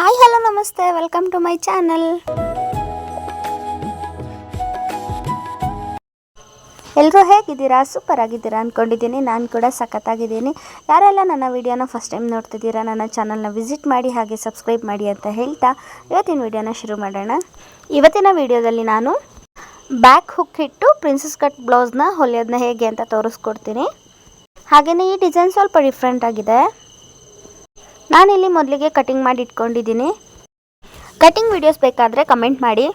Hi, hello, ನಮಸ್ತೆ. Welcome to my channel ಎಲ್ಲರೂ ಹೇಗಿದ್ದೀರಾ? ಸೂಪರ್ ಆಗಿದ್ದೀರಾ ಅಂದ್ಕೊಂಡಿದ್ದೀನಿ ನಾನು ಕೂಡ ಸಖತ್ತಾಗಿದ್ದೀನಿ. ಯಾರೆಲ್ಲ ನನ್ನ ವಿಡಿಯೋನ ಫಸ್ಟ್ ಟೈಮ್ ನೋಡ್ತಿದ್ದೀರಾ, ನನ್ನ ಚಾನಲ್ನ ವಿಸಿಟ್ ಮಾಡಿ ಹಾಗೆ ಸಬ್ಸ್ಕ್ರೈಬ್ ಮಾಡಿ ಅಂತ ಹೇಳ್ತಾ ಇವತ್ತಿನ ವಿಡಿಯೋನ ಶುರು ಮಾಡೋಣ. ಇವತ್ತಿನ ವಿಡಿಯೋದಲ್ಲಿ ನಾನು ಬ್ಯಾಕ್ ಹುಕ್ ಇಟ್ಟು ಪ್ರಿನ್ಸಸ್ ಕಟ್ ಬ್ಲೌಸ್ನ ಹೊಲಿಯೋದನ್ನ ಹೇಗೆ ಅಂತ ತೋರಿಸ್ಕೊಡ್ತೀನಿ. ಹಾಗೆಯೇ ಈ ಡಿಸೈನ್ ಸ್ವಲ್ಪ ಡಿಫ್ರೆಂಟ್ ಆಗಿದೆ. ನಾನಿಲ್ಲಿ ಮೊದಲಿಗೆ ಕಟಿಂಗ್ ಮಾಡಿ ಇಟ್ಕೊಂಡಿದ್ದೀನಿ. ಕಟಿಂಗ್ ವೀಡಿಯೋಸ್ ಬೇಕಾದರೆ ಕಮೆಂಟ್ ಮಾಡಿ.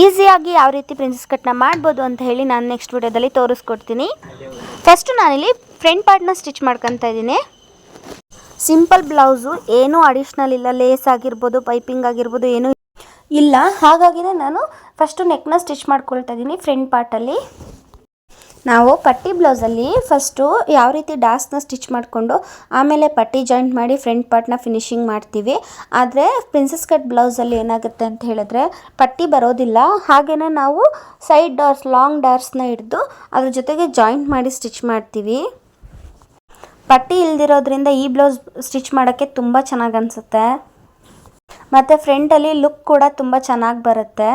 ಈಸಿಯಾಗಿ ಯಾವ ರೀತಿ ಪ್ರಿನ್ಸಸ್ ಕಟ್ನ ಮಾಡ್ಬೋದು ಅಂತ ಹೇಳಿ ನಾನು ನೆಕ್ಸ್ಟ್ ವೀಡಿಯೋದಲ್ಲಿ ತೋರಿಸ್ಕೊಡ್ತೀನಿ. ಫಸ್ಟು ನಾನಿಲ್ಲಿ ಫ್ರಂಟ್ ಪಾರ್ಟ್ನ ಸ್ಟಿಚ್ ಮಾಡ್ಕೊತಾ ಇದ್ದೀನಿ. ಸಿಂಪಲ್ ಬ್ಲೌಸು ಏನೂ ಅಡಿಷ್ನಲ್ ಇಲ್ಲ ಲೇಸ್ ಆಗಿರ್ಬೋದು ಪೈಪಿಂಗ್ ಆಗಿರ್ಬೋದು, ಏನೂ ಇಲ್ಲ. ಹಾಗಾಗಿನೇ ನಾನು ಫಸ್ಟು ನೆಕ್ನ ಸ್ಟಿಚ್ ಮಾಡ್ಕೊಳ್ತಾ ಇದ್ದೀನಿ ಫ್ರಂಟ್ ಪಾರ್ಟಲ್ಲಿ ನಾವು ಪಟ್ಟಿ ಬ್ಲೌಸಲ್ಲಿ ಫಸ್ಟು ಯಾವ ರೀತಿ ಡಾಸ್ನ ಸ್ಟಿಚ್ ಮಾಡಿಕೊಂಡು ಆಮೇಲೆ ಪಟ್ಟಿ ಜಾಯಿಂಟ್ ಮಾಡಿ ಫ್ರಂಟ್ ಪಾರ್ಟ್ನ ಫಿನಿಶಿಂಗ್ ಮಾಡ್ತೀವಿ. ಆದರೆ ಪ್ರಿನ್ಸಸ್ ಕಟ್ ಬ್ಲೌಸಲ್ಲಿ ಏನಾಗುತ್ತೆ ಅಂತ ಹೇಳಿದ್ರೆ ಪಟ್ಟಿ ಬರೋದಿಲ್ಲ. ಹಾಗೆಯೇ ನಾವು ಸೈಡ್ ಡಾರ್ಸ್, ಲಾಂಗ್ ಡಾರ್ಸ್ನ ಹಿಡಿದು ಅದ್ರ ಜೊತೆಗೆ ಜಾಯಿಂಟ್ ಮಾಡಿ ಸ್ಟಿಚ್ ಮಾಡ್ತೀವಿ. ಪಟ್ಟಿ ಇಲ್ದಿರೋದ್ರಿಂದ ಈ ಬ್ಲೌಸ್ ಸ್ಟಿಚ್ ಮಾಡೋಕ್ಕೆ ತುಂಬ ಚೆನ್ನಾಗಿ ಅನಿಸುತ್ತೆ. ಮತ್ತು ಫ್ರಂಟಲ್ಲಿ ಲುಕ್ ಕೂಡ ತುಂಬ ಚೆನ್ನಾಗಿ ಬರುತ್ತೆ.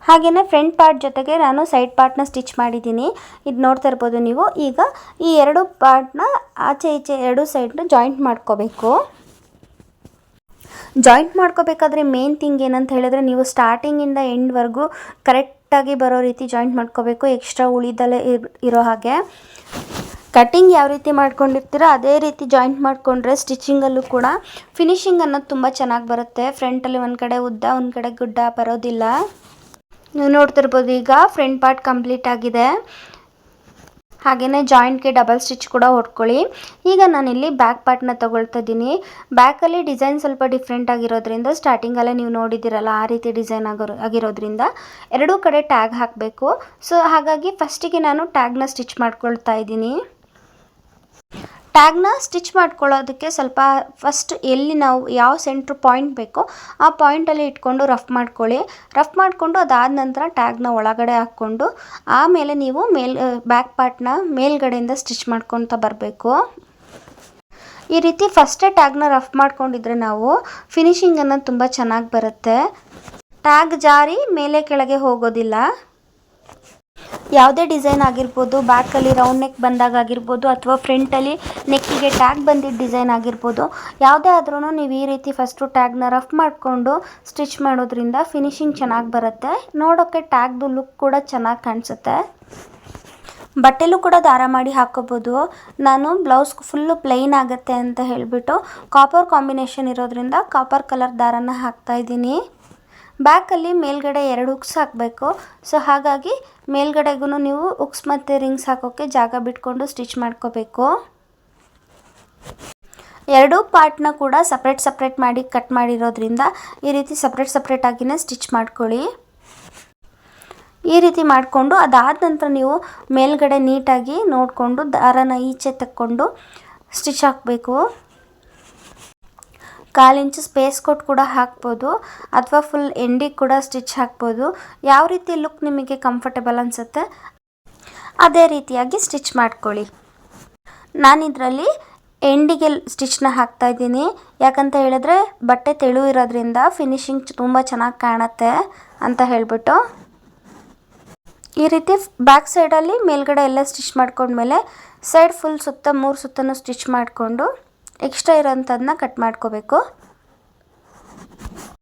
ಹಾಗೆಯೇ ಫ್ರಂಟ್ ಪಾರ್ಟ್ ಜೊತೆಗೆ ನಾನು ಸೈಡ್ ಪಾರ್ಟ್ನ ಸ್ಟಿಚ್ ಮಾಡಿದ್ದೀನಿ. ಇದು ನೋಡ್ತಾ ಇರ್ಬೋದು ನೀವು. ಈಗ ಈ ಎರಡು ಪಾರ್ಟ್ನ ಆಚೆ ಈಚೆ ಎರಡು ಸೈಡ್ನ ಜಾಯಿಂಟ್ ಮಾಡ್ಕೋಬೇಕು. ಜಾಯಿಂಟ್ ಮಾಡ್ಕೋಬೇಕಾದ್ರೆ ಮೇನ್ ಥಿಂಗ್ ಏನಂತ ಹೇಳಿದ್ರೆ ನೀವು ಸ್ಟಾರ್ಟಿಂಗಿಂದ ಎಂಡ್ವರೆಗೂ ಕರೆಕ್ಟಾಗಿ ಬರೋ ರೀತಿ ಜಾಯಿಂಟ್ ಮಾಡ್ಕೋಬೇಕು. ಎಕ್ಸ್ಟ್ರಾ ಉಳಿದಲ್ಲೇ ಇರ್- ಹಾಗೆ. ಕಟ್ಟಿಂಗ್ ಯಾವ ರೀತಿ ಮಾಡ್ಕೊಂಡಿರ್ತೀರೋ ಅದೇ ರೀತಿ ಜಾಯಿಂಟ್ ಮಾಡಿಕೊಂಡ್ರೆ ಸ್ಟಿಚಿಂಗಲ್ಲೂ ಕೂಡ ಫಿನಿಶಿಂಗ್ ಅನ್ನೋದು ತುಂಬ ಚೆನ್ನಾಗಿ ಬರುತ್ತೆ. ಫ್ರಂಟಲ್ಲಿ ಒಂದು ಕಡೆ ಉದ್ದ, ಒಂದು ಕಡೆ ಗುಡ್ಡ ಬರೋದಿಲ್ಲ. ನೀವು ನೋಡ್ತಿರ್ಬೋದು, ಈಗ ಫ್ರಂಟ್ ಪಾರ್ಟ್ ಕಂಪ್ಲೀಟ್ ಆಗಿದೆ. ಹಾಗೆಯೇ ಜಾಯಿಂಟ್ಗೆ ಡಬಲ್ ಸ್ಟಿಚ್ ಕೂಡ ಹೊಡ್ಕೊಳ್ಳಿ. ಈಗ ನಾನಿಲ್ಲಿ ಬ್ಯಾಕ್ ಪಾರ್ಟ್ನ ತಗೊಳ್ತಾ ಇದ್ದೀನಿ. ಬ್ಯಾಕಲ್ಲಿ ಡಿಸೈನ್ ಸ್ವಲ್ಪ ಡಿಫ್ರೆಂಟ್ ಆಗಿರೋದ್ರಿಂದ ಸ್ಟಾರ್ಟಿಂಗಲ್ಲೇ ನೀವು ನೋಡಿದ್ದೀರಲ್ಲ, ಆ ರೀತಿ ಡಿಸೈನ್ ಆಗೋ, ಆಗಿರೋದ್ರಿಂದ ಎರಡೂ ಕಡೆ ಟ್ಯಾಗ್ ಹಾಕಬೇಕು. ಸೊ ಹಾಗಾಗಿ ಫಸ್ಟಿಗೆ ನಾನು ಟ್ಯಾಗ್ನ ಸ್ಟಿಚ್ ಮಾಡ್ಕೊಳ್ತಾ ಇದ್ದೀನಿ. ಟ್ಯಾಗ್ನ ಸ್ಟಿಚ್ ಮಾಡ್ಕೊಳ್ಳೋದಕ್ಕೆ ಸ್ವಲ್ಪ ಫಸ್ಟ್ ಎಲ್ಲಿ ನಾವು ಯಾವ ಸೆಂಟ್ರ್ ಪಾಯಿಂಟ್ ಬೇಕೋ ಆ ಪಾಯಿಂಟಲ್ಲಿ ಇಟ್ಕೊಂಡು ರಫ್ ಮಾಡ್ಕೊಳ್ಳಿ. ರಫ್ ಮಾಡಿಕೊಂಡು ಅದಾದ ನಂತರ ಟ್ಯಾಗ್ನ ಒಳಗಡೆ ಹಾಕ್ಕೊಂಡು ಆಮೇಲೆ ನೀವು ಮೇಲ್ ಬ್ಯಾಕ್ ಪಾರ್ಟ್ನ ಮೇಲ್ಗಡೆಯಿಂದ ಸ್ಟಿಚ್ ಮಾಡ್ಕೊತ ಬರಬೇಕು. ಈ ರೀತಿ ಫಸ್ಟೇ ಟ್ಯಾಗ್ನ ರಫ್ ಮಾಡ್ಕೊಂಡಿದ್ರೆ ನಾವು ಫಿನಿಶಿಂಗ್ ಅನ್ನೋದು ತುಂಬ ಚೆನ್ನಾಗಿ ಬರುತ್ತೆ. ಟ್ಯಾಗ್ ಜಾರಿ, ಮೇಲೆ ಕೆಳಗೆ ಹೋಗೋದಿಲ್ಲ. ಯಾವುದೇ ಡಿಸೈನ್ ಆಗಿರ್ಬೋದು ಬ್ಯಾಕಲ್ಲಿ ರೌಂಡ್ ನೆಕ್ ಬಂದಾಗ ಆಗಿರ್ಬೋದು ಅಥವಾ ಫ್ರಂಟಲ್ಲಿ ನೆಕ್ಕಿಗೆ ಟ್ಯಾಗ್ ಬಂದಿದ್ದ ಡಿಸೈನ್ ಆಗಿರ್ಬೋದು, ಯಾವುದೇ ಆದ್ರೂ ನೀವು ಈ ರೀತಿ ಫಸ್ಟು ಟ್ಯಾಗ್ನ ರಫ್ ಮಾಡಿಕೊಂಡು ಸ್ಟಿಚ್ ಮಾಡೋದ್ರಿಂದ ಫಿನಿಶಿಂಗ್ ಚೆನ್ನಾಗಿ ಬರುತ್ತೆ. ನೋಡೋಕ್ಕೆ ಟ್ಯಾಗ್ದು ಲುಕ್ ಕೂಡ ಚೆನ್ನಾಗಿ ಕಾಣಿಸುತ್ತೆ. ಬಟ್ಟೆಲೂ ಕೂಡ ದಾರ ಮಾಡಿ ಹಾಕೋಬೋದು. ನಾನು ಬ್ಲೌಸ್ ಫುಲ್ಲು ಪ್ಲೈನ್ ಆಗುತ್ತೆ ಅಂತ ಹೇಳಿಬಿಟ್ಟು ಕಾಪರ್ ಕಾಂಬಿನೇಷನ್ ಇರೋದ್ರಿಂದ ಕಾಪರ್ ಕಲರ್ ದಾರನ ಹಾಕ್ತಾ ಇದ್ದೀನಿ. ಬ್ಯಾಕಲ್ಲಿ ಮೇಲ್ಗಡೆ ಎರಡು ಹುಕ್ಸ್ ಹಾಕಬೇಕು. ಸೊ, ಹಾಗಾಗಿ ಮೇಲ್ಗಡೆಗೂ ನೀವು ಹುಕ್ಸ್ ಮತ್ತು ರಿಂಗ್ಸ್ ಹಾಕೋಕ್ಕೆ ಜಾಗ ಬಿಟ್ಕೊಂಡು ಸ್ಟಿಚ್ ಮಾಡ್ಕೋಬೇಕು. ಎರಡೂ ಪಾರ್ಟ್ನ ಕೂಡ ಸಪ್ರೇಟ್ ಸಪ್ರೇಟ್ ಮಾಡಿ ಕಟ್ ಮಾಡಿರೋದ್ರಿಂದ ಈ ರೀತಿ ಸಪ್ರೇಟ್ ಸಪ್ರೇಟ್ ಆಗಿನೇ ಸ್ಟಿಚ್ ಮಾಡ್ಕೊಳ್ಳಿ. ಈ ರೀತಿ ಮಾಡಿಕೊಂಡು ಅದಾದ ನಂತರ ನೀವು ಮೇಲ್ಗಡೆ ನೀಟಾಗಿ ನೋಡಿಕೊಂಡು ದಾರನ ಈಚೆ ತಕ್ಕೊಂಡು ಸ್ಟಿಚ್ ಹಾಕಬೇಕು. ಕಾಲು ಇಂಚು ಸ್ಪೇಸ್ ಕೊಟ್ಟು ಕೂಡ ಹಾಕ್ಬೋದು ಅಥವಾ ಫುಲ್ ಎಂಡಿಗೆ ಕೂಡ ಸ್ಟಿಚ್ ಹಾಕ್ಬೋದು. ಯಾವ ರೀತಿ ಲುಕ್ ನಿಮಗೆ ಕಂಫರ್ಟಬಲ್ ಅನಿಸುತ್ತೆ ಅದೇ ರೀತಿಯಾಗಿ ಸ್ಟಿಚ್ ಮಾಡ್ಕೊಳ್ಳಿ. ನಾನಿದರಲ್ಲಿ ಎಂಡಿಗೆ ಸ್ಟಿಚ್ನ ಹಾಕ್ತಾ ಇದ್ದೀನಿ. ಯಾಕಂತ ಹೇಳಿದ್ರೆ ಬಟ್ಟೆ ತೆಳು ಇರೋದ್ರಿಂದ ಫಿನಿಶಿಂಗ್ ತುಂಬ ಚೆನ್ನಾಗಿ ಕಾಣುತ್ತೆ ಅಂತ ಹೇಳಿಬಿಟ್ಟು. ಈ ರೀತಿ ಬ್ಯಾಕ್ ಸೈಡಲ್ಲಿ ಮೇಲ್ಗಡೆ ಎಲ್ಲ ಸ್ಟಿಚ್ ಮಾಡ್ಕೊಂಡ್ಮೇಲೆ ಸೈಡ್ ಫುಲ್ ಸುತ್ತ ಮೂರು ಸುತ್ತನೂ ಸ್ಟಿಚ್ ಮಾಡಿಕೊಂಡು ಎಕ್ಸ್ಟ್ರಾ ಇರೋಂಥದ್ದನ್ನ ಕಟ್ ಮಾಡ್ಕೋಬೇಕು.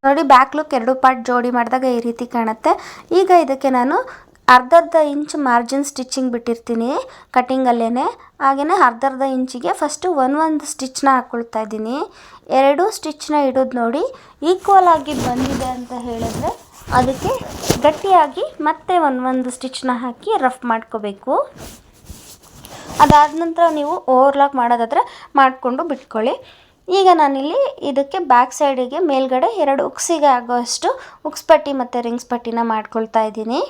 ನೋಡಿ ಬ್ಯಾಕ್ ಲುಕ್ ಎರಡು ಪಾರ್ಟ್ ಜೋಡಿ ಮಾಡಿದಾಗ ಈ ರೀತಿ ಕಾಣುತ್ತೆ. ಈಗ ಇದಕ್ಕೆ ನಾನು ಅರ್ಧರ್ಧ ಅರ್ಧ ಇಂಚ್ ಮಾರ್ಜಿನ್ ಸ್ಟಿಚಿಂಗ್ ಬಿಟ್ಟಿರ್ತೀನಿ ಕಟ್ಟಿಂಗಲ್ಲೇ ಹಾಗೆಯೇ ಅರ್ಧರ್ಧ ಅರ್ಧ ಇಂಚಿಗೆ ಫಸ್ಟು ಒಂದು ಒಂದು ಸ್ಟಿಚ್ನ ಹಾಕ್ಕೊಳ್ತಾ ಇದ್ದೀನಿ. ಎರಡು ಸ್ಟಿಚ್ನ ಇಡೋದು ನೋಡಿ ಈಕ್ವಲ್ ಆಗಿ ಬಂದಿದೆ ಅಂತ ಹೇಳಿದ್ರೆ ಅದಕ್ಕೆ ಗಟ್ಟಿಯಾಗಿ ಮತ್ತೆ ಒಂದು ಒಂದು ಸ್ಟಿಚ್ನ ಹಾಕಿ ರಫ್ ಮಾಡ್ಕೋಬೇಕು. ಅದಾದ ನಂತರ ನೀವು ಓವರ್ಲಾಕ್ ಮಾಡೋದಾದರೆ ಮಾಡಿಕೊಂಡು ಬಿಟ್ಕೊಳ್ಳಿ. ಈಗ ನಾನಿಲ್ಲಿ ಇದಕ್ಕೆ ಬ್ಯಾಕ್ ಸೈಡಿಗೆ ಮೇಲ್ಗಡೆ ಎರಡು ಉಕ್ಸಿಗೆ ಆಗೋಷ್ಟು ಉಕ್ಸ್ ಪಟ್ಟಿ ಮತ್ತು ರಿಂಗ್ಸ್ ಪಟ್ಟಿನ ಮಾಡ್ಕೊಳ್ತಾ ಇದ್ದೀನಿ.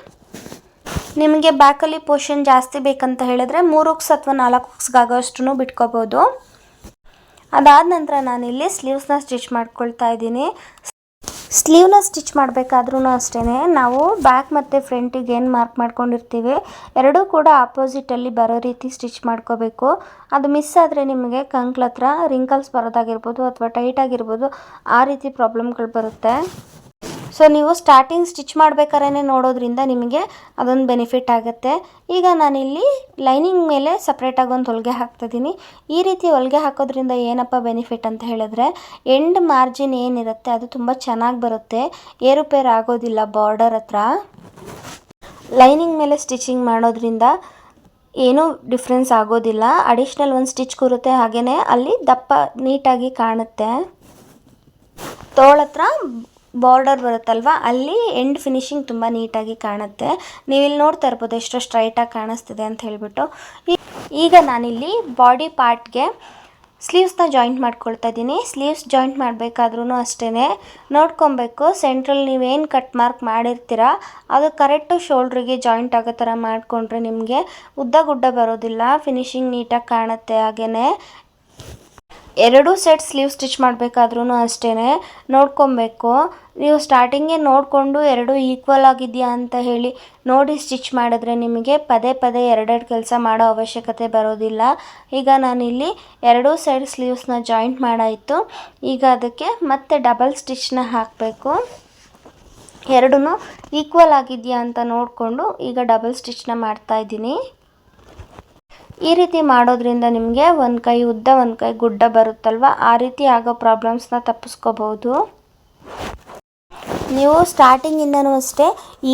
ನಿಮಗೆ ಬ್ಯಾಕಲ್ಲಿ ಪೋರ್ಷನ್ ಜಾಸ್ತಿ ಬೇಕಂತ ಹೇಳಿದ್ರೆ ಮೂರು ಉಕ್ಸ್ ಅಥವಾ ನಾಲ್ಕು ಉಕ್ಸ್ಗಾಗೋಷ್ಟು ಬಿಟ್ಕೋಬೋದು. ಅದಾದ ನಂತರ ನಾನಿಲ್ಲಿ ಸ್ಲೀವ್ಸ್ನ ಸ್ಟಿಚ್ ಮಾಡ್ಕೊಳ್ತಾ ಇದ್ದೀನಿ. ಸ್ಲೀವ್ನ ಸ್ಟಿಚ್ ಮಾಡಬೇಕಾದ್ರೂ ಅಷ್ಟೇ ನಾವು ಬ್ಯಾಕ್ ಮತ್ತು ಫ್ರಂಟಿಗೆ ಏನು ಮಾರ್ಕ್ ಮಾಡ್ಕೊಂಡಿರ್ತೀವಿ, ಎರಡೂ ಕೂಡ ಆಪೋಸಿಟಲ್ಲಿ ಬರೋ ರೀತಿ ಸ್ಟಿಚ್ ಮಾಡ್ಕೋಬೇಕು. ಅದು ಮಿಸ್ ಆದರೆ ನಿಮಗೆ ಕಂಕ್ಳ ಹತ್ರ ರಿಂಕಲ್ಸ್ ಬರೋದಾಗಿರ್ಬೋದು ಅಥವಾ ಟೈಟ್ ಆಗಿರ್ಬೋದು ಆ ರೀತಿ ಪ್ರಾಬ್ಲಮ್ಗಳು ಬರುತ್ತೆ. ಸೊ ನೀವು ಸ್ಟಾರ್ಟಿಂಗ್ ಸ್ಟಿಚ್ ಮಾಡ್ಬೇಕಾದ್ರೆ ನೋಡೋದ್ರಿಂದ ನಿಮಗೆ ಅದೊಂದು ಬೆನಿಫಿಟ್ ಆಗುತ್ತೆ. ಈಗ ನಾನಿಲ್ಲಿ ಲೈನಿಂಗ್ ಮೇಲೆ ಸಪ್ರೇಟಾಗಿ ಒಂದು ಹೊಲಿಗೆ ಹಾಕ್ತಿದ್ದೀನಿ. ಈ ರೀತಿ ಹೊಲಿಗೆ ಹಾಕೋದ್ರಿಂದ ಏನಪ್ಪ ಬೆನಿಫಿಟ್ ಅಂತ ಹೇಳಿದ್ರೆ ಎಂಡ್ ಮಾರ್ಜಿನ್ ಏನಿರುತ್ತೆ ಅದು ತುಂಬ ಚೆನ್ನಾಗಿ ಬರುತ್ತೆ. ಏರುಪೇರು ಆಗೋದಿಲ್ಲ ಬಾರ್ಡರ್ ಹತ್ರ. ಲೈನಿಂಗ್ ಮೇಲೆ ಸ್ಟಿಚಿಂಗ್ ಮಾಡೋದ್ರಿಂದ ಏನೂ ಡಿಫ್ರೆನ್ಸ್ ಆಗೋದಿಲ್ಲ. ಅಡಿಷ್ನಲ್ ಒಂದು ಸ್ಟಿಚ್ ಕೂರುತ್ತೆ ಹಾಗೆಯೇ ಅಲ್ಲಿ ದಪ್ಪ ನೀಟಾಗಿ ಕಾಣುತ್ತೆ. ತೋಳತ್ರ ಬಾರ್ಡರ್ ಬರುತ್ತಲ್ವ? ಅಲ್ಲಿ ಎಂಡ್ ಫಿನಿಶಿಂಗ್ ತುಂಬ ನೀಟಾಗಿ ಕಾಣುತ್ತೆ. ನೀವಿಲ್ಲಿ ನೋಡ್ತಾ ಇರ್ಬೋದು ಎಷ್ಟು ಸ್ಟ್ರೈಟಾಗಿ ಕಾಣಿಸ್ತಿದೆ ಅಂತ ಹೇಳಿಬಿಟ್ಟು. ಈಗ ನಾನಿಲ್ಲಿ ಬಾಡಿ ಪಾರ್ಟ್ಗೆ ಸ್ಲೀವ್ಸ್ನ ಜಾಯಿಂಟ್ ಮಾಡ್ಕೊಳ್ತಾ ಇದ್ದೀನಿ. ಸ್ಲೀವ್ಸ್ ಜಾಯಿಂಟ್ ಮಾಡಬೇಕಾದ್ರೂ ಅಷ್ಟೇ ನೋಡ್ಕೊಬೇಕು ಸೆಂಟ್ರಲ್ ನೀವೇನು ಕಟ್ ಮಾರ್ಕ್ ಮಾಡಿರ್ತೀರ, ಅದು ಕರೆಕ್ಟು ಶೋಲ್ಡ್ರಿಗೆ ಜಾಯಿಂಟ್ ಆಗೋ ಥರ ಮಾಡಿಕೊಂಡ್ರೆ ನಿಮಗೆ ಉದ್ದ ಗುಡ್ಡ ಬರೋದಿಲ್ಲ. ಫಿನಿಶಿಂಗ್ ನೀಟಾಗಿ ಕಾಣುತ್ತೆ ಹಾಗೆಯೇ ಎರಡೂ ಸೆಟ್ ಸ್ಲೀವ್ ಸ್ಟಿಚ್ ಮಾಡಬೇಕಾದ್ರೂ ಅಷ್ಟೇ ನೋಡ್ಕೊಬೇಕು. ನೀವು ಸ್ಟಾರ್ಟಿಂಗೇ ನೋಡಿಕೊಂಡು ಎರಡು ಈಕ್ವಲ್ ಆಗಿದೆಯಾ ಅಂತ ಹೇಳಿ ನೋಡಿ ಸ್ಟಿಚ್ ಮಾಡಿದ್ರೆ ನಿಮಗೆ ಪದೇ ಪದೇ ಎರಡೆರಡು ಕೆಲಸ ಮಾಡೋ ಅವಶ್ಯಕತೆ ಬರೋದಿಲ್ಲ. ಈಗ ನಾನಿಲ್ಲಿ ಎರಡೂ ಸೈಡ್ ಸ್ಲೀವ್ಸ್ನ ಜಾಯಿಂಟ್ ಮಾಡಾಯಿತು. ಈಗ ಅದಕ್ಕೆ ಮತ್ತೆ ಡಬಲ್ ಸ್ಟಿಚ್ನ ಹಾಕಬೇಕು. ಎರಡೂ ಈಕ್ವಲ್ ಆಗಿದೆಯಾ ಅಂತ ನೋಡಿಕೊಂಡು ಈಗ ಡಬಲ್ ಸ್ಟಿಚ್ನ ಮಾಡ್ತಾ ಇದ್ದೀನಿ. ಈ ರೀತಿ ಮಾಡೋದ್ರಿಂದ ನಿಮಗೆ ಒಂದು ಕೈ ಉದ್ದ, ಒಂದು ಕೈ ಗುಡ್ಡ ಬರುತ್ತಲ್ವ? ಆ ರೀತಿ ಆಗೋ ಪ್ರಾಬ್ಲಮ್ಸ್ನ ತಪ್ಪಿಸ್ಕೋಬೋದು ನೀವು ಸ್ಟಾರ್ಟಿಂಗಿಂದನೂ ಅಷ್ಟೇ,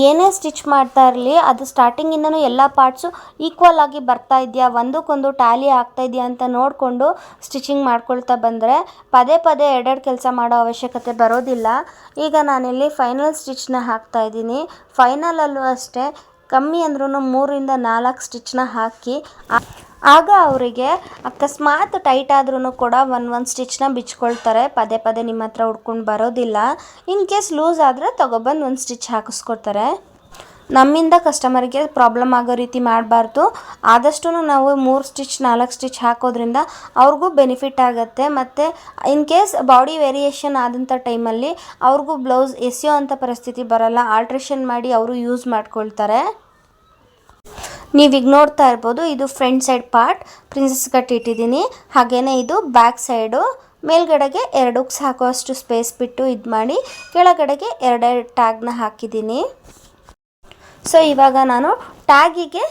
ಏನೇ ಸ್ಟಿಚ್ ಮಾಡ್ತಾ ಇರಲಿ, ಅದು ಸ್ಟಾರ್ಟಿಂಗಿಂದನೂ ಎಲ್ಲ ಪಾರ್ಟ್ಸು ಈಕ್ವಲ್ ಆಗಿ ಬರ್ತಾ ಇದೆಯಾ? ಒಂದಕ್ಕೊಂದು ಟ್ಯಾಲಿ ಆಗ್ತಾ ಇದೆಯಾ ಅಂತ ನೋಡಿಕೊಂಡು ಸ್ಟಿಚಿಂಗ್ ಮಾಡ್ಕೊಳ್ತಾ ಬಂದರೆ ಪದೇ ಪದೇ ಎರಡೆರಡು ಕೆಲಸ ಮಾಡೋ ಅವಶ್ಯಕತೆ ಬರೋದಿಲ್ಲ. ಈಗ ನಾನಿಲ್ಲಿ ಫೈನಲ್ ಸ್ಟಿಚ್ನ ಹಾಕ್ತಾ ಇದ್ದೀನಿ. ಫೈನಲಲ್ಲೂ ಅಷ್ಟೇ ಕಮ್ಮಿ ಅಂದ್ರೂ ಮೂರಿಂದ ನಾಲ್ಕು ಸ್ಟಿಚ್ನ ಹಾಕಿ ಆಗ ಅವರಿಗೆ ಅಕಸ್ಮಾತ್ ಟೈಟ್ ಆದ್ರೂ ಕೂಡ ಒಂದು ಒಂದು ಸ್ಟಿಚ್ನ ಬಿಚ್ಕೊಳ್ತಾರೆ. ಪದೇ ಪದೇ ನಿಮ್ಮ ಹತ್ರ ಹುಡ್ಕೊಂಡು ಬರೋದಿಲ್ಲ. ಇನ್ ಕೇಸ್ ಲೂಸ್ ಆದರೆ ತಗೊಬಂದು ಒಂದು ಸ್ಟಿಚ್ ಹಾಕಿಸ್ಕೊಡ್ತಾರೆ. ನಮ್ಮಿಂದ ಕಸ್ಟಮರ್ಗೆ ಪ್ರಾಬ್ಲಮ್ ಆಗೋ ರೀತಿ ಮಾಡಬಾರ್ದು. ಆದಷ್ಟು ನಾವು ಮೂರು ಸ್ಟಿಚ್ ನಾಲ್ಕು ಸ್ಟಿಚ್ ಹಾಕೋದ್ರಿಂದ ಅವ್ರಿಗೂ ಬೆನಿಫಿಟ್ ಆಗುತ್ತೆ. ಮತ್ತು ಇನ್ ಕೇಸ್ ಬಾಡಿ ವೇರಿಯೇಷನ್ ಆದಂಥ ಟೈಮಲ್ಲಿ ಅವ್ರಿಗೂ ಬ್ಲೌಸ್ ಎಸೆಯೋ ಅಂಥ ಪರಿಸ್ಥಿತಿ ಬರೋಲ್ಲ ಆಲ್ಟ್ರೇಷನ್ ಮಾಡಿ ಅವರು ಯೂಸ್ ಮಾಡ್ಕೊಳ್ತಾರೆ. ನೀವೀಗ ನೋಡ್ತಾ ಇರ್ಬೋದು, ಇದು front side part princess cut ಇಟ್ಟಿದ್ದೀನಿ. ಹಾಗೆಯೇ ಇದು ಬ್ಯಾಕ್ ಸೈಡು ಮೇಲ್ಗಡೆಗೆ ಎರಡು ಸಾಕುವಷ್ಟು ಸ್ಪೇಸ್ ಬಿಟ್ಟು ಇದು ಮಾಡಿ ಕೆಳಗಡೆಗೆ ಎರಡೆರಡು ಟ್ಯಾಗ್ನ ಹಾಕಿದ್ದೀನಿ. ಸೊ ಇವಾಗ ನಾನು ಟ್ಯಾಗಿಗೆ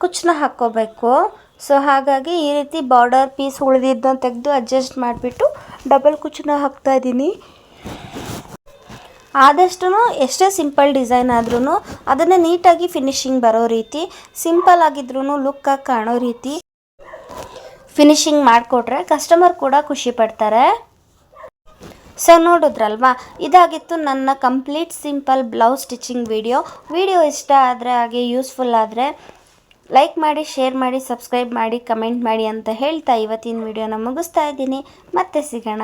ಕುಚ್ಚನ್ನ ಹಾಕ್ಕೋಬೇಕು. ಸೊ ಹಾಗಾಗಿ ಈ ರೀತಿ ಬಾರ್ಡರ್ ಪೀಸ್ ಉಳಿದಿದ್ದನ್ನು ತೆಗೆದು ಅಡ್ಜಸ್ಟ್ ಮಾಡಿಬಿಟ್ಟು ಡಬಲ್ ಕುಚ್ಚನ್ನ ಹಾಕ್ತಾ ಇದ್ದೀನಿ. ಆದಷ್ಟು ಎಷ್ಟೇ ಸಿಂಪಲ್ ಡಿಸೈನ್ ಆದ್ರೂ ಅದನ್ನು ನೀಟಾಗಿ ಫಿನಿಶಿಂಗ್ ಬರೋ ರೀತಿ ಸಿಂಪಲ್ ಆಗಿದ್ರೂ ಲುಕ್ಕಾಗಿ ಕಾಣೋ ರೀತಿ ಫಿನಿಶಿಂಗ್ ಮಾಡಿಕೊಟ್ರೆ ಕಸ್ಟಮರ್ ಕೂಡ ಖುಷಿ ಪಡ್ತಾರೆ. ಸೊ ನೋಡಿದ್ರಲ್ವಾ? ಇದಾಗಿತ್ತು ನನ್ನ complete simple blouse stitching video video ಇಷ್ಟ ಆದರೆ ಹಾಗೆ ಯೂಸ್ಫುಲ್ ಆದರೆ ಲೈಕ್ ಮಾಡಿ ಶೇರ್ ಮಾಡಿ ಸಬ್ಸ್ಕ್ರೈಬ್ ಮಾಡಿ ಕಮೆಂಟ್ ಮಾಡಿ ಅಂತ ಹೇಳ್ತಾ ಇವತ್ತಿನ ವಿಡಿಯೋನ ಮುಗಿಸ್ತಾ ಇದ್ದೀನಿ. ಮತ್ತೆ ಸಿಗೋಣ.